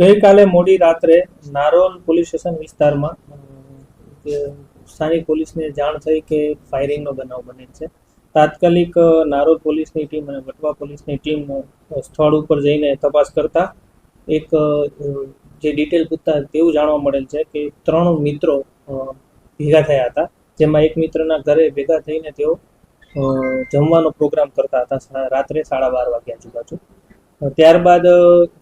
ગઈકાલે મોડી રાત્રે નારોલ પોલીસ સ્ટેશન વિસ્તારમાં સ્થાનિક પોલીસને જાણ થઈ કે ફાયરિંગનો બનાવ બને છે. તાત્કાલિક નારોલ પોલીસની ટીમ અને વટવા પોલીસની ટીમ સ્થળ ઉપર જઈને તપાસ કરતા એક જે ડિટેલ પૂછતા તેવું જાણવા મળેલ છે કે ત્રણ મિત્રો ભેગા થયા હતા. જેમાં એક મિત્રના ઘરે ભેગા થઈને તેઓ જમવાનો પ્રોગ્રામ કરતા હતા રાત્રે સાડા બાર વાગ્યા આજુબાજુ. ત્યારબાદ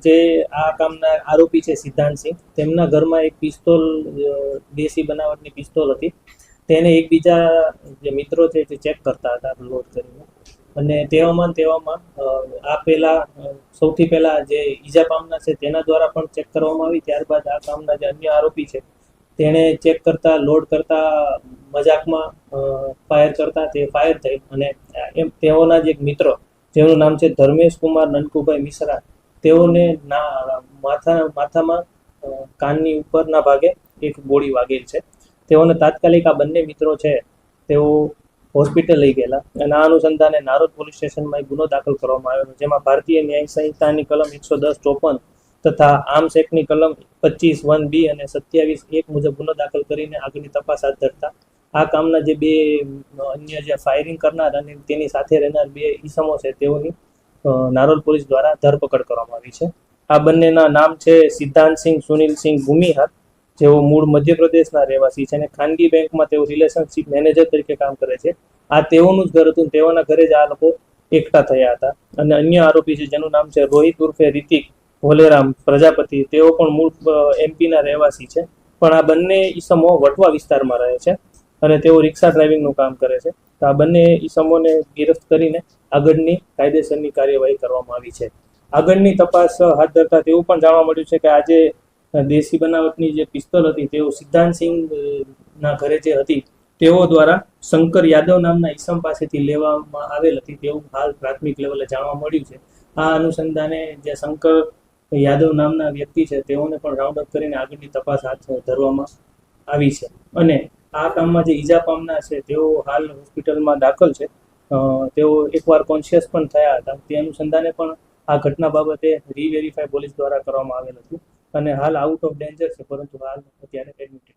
જે આ કામના આરોપી છે સિદ્ધાંતસિંહ તેમના ઘરમાં એક પિસ્તોલ દેશી બનાવટની પિસ્તોલ હતી. તેને એકબીજા, જે મિત્રો છે તે ચેક કરતા હતા લોડ કરીને. અને તેવામાં તેવામાં આ પહેલા સૌથી પહેલા જે ઈજા પામના છે તેના દ્વારા પણ ચેક કરવામાં આવી. ત્યારબાદ આ કામના જે અન્ય આરોપી છે તેણે ચેક કરતા, લોડ કરતા, મજાકમાં ફાયર કરતા, તે ફાયર થઈ. અને એમ, તેઓના જે એક મિત્ર જેનું નામ છે ધર્મેશ કુમાર નનકુભાઈ મિશ્રા. તેઓને ના, માથા, માથામાં કાનની ઉપરના ભાગે એક ગોળી વાગેલ છે. તેઓને તાત્કાલિક આ બંને મિત્રો છે, તેઓ હોસ્પિટલ લઈ ગયેલા. અને આ અનુસંધાને નારોદ પોલીસ સ્ટેશનમાં એક ગુનો દાખલ કરવામાં આવ્યો જેમાં ભારતીય ન્યાય સંહિતાની કલમ એકસો દસ ચોપન તથા આર્મ્સ એક્ટની કલમ પચીસ વન બી અને સત્યાવીસ એક મુજબ ગુનો દાખલ કરીને આગળની તપાસ હાથ ધરતા આ કામના જે બે અન્ય જે ફાયરિંગ કરનાર અને તેની સાથે રહેનાર બે ઈસમો છે, તેઓની નારોલ પોલીસ દ્વારા ધરપકડ કરવામાં આવી છે. આ બંનેના નામ છે સિદ્ધાંતસિંહ સુનિલસિંહ ભૂમિહાર, જેઓ મૂળ મધ્યપ્રદેશના રહેવાસી છે અને ખાનગી બેંકમાં તેઓ રિલેશનશિપ મેનેજર તરીકે કામ કરે છે. આ તેઓનું જ ઘર હતું તેઓના ઘરે જ આ લોકો એકઠા થયા હતા. અને અન્ય આરોપી છે, જેનું નામ છે રોહિત ઉર્ફે રિતિક ભોલેરામ પ્રજાપતિ, તેઓ પણ મૂળ એમપીના રહેવાસી છે. પણ આ બંને ઈસમો વટવા વિસ્તારમાં રહે છે. અને તેઓ રિક્ષા ડ્રાઇવિંગનું કામ કરે છે. તો આ બંને ઈસમોને ગિરફ્ત કરીને આગળની કાયદેસરની કાર્યવાહી કરવામાં આવી છે. આગળની તપાસ હાથ ધરતા તેવું પણ જાણવા મળ્યું છે કે આજે દેશી બનાવટની જે પિસ્તોલ હતી, તેઓ સિદ્ધાંતસિંહ ના ઘરે જે હતી, તેઓ દ્વારા શંકર યાદવ નામના ઈસમ પાસેથી લેવામાં આવેલ હતી તેવું હાલ પ્રાથમિક લેવલે જાણવા મળ્યું છે. આ અનુસંધાને જે શંકર યાદવ નામના વ્યક્તિ છે, તેઓને પણ રાઉન્ડ અપ કરીને આગળની તપાસ હાથ ધરવામાં આવી છે. અને આ કામમાં જે ઈજા પામનાર છે, તેઓ હાલ હોસ્પિટલમાં દાખલ છે. તેઓ એકવાર કોન્શિયસ પણ થયા હતા. તે અનુસંધાને પણ આ ઘટના બાબતે રીવેરીફાઈ પોલીસ દ્વારા કરવામાં આવેલ હતું અને હાલ આઉટ ઓફ ડેન્જર છે, પરંતુ હાલ અત્યારે એડમિટેડ છે.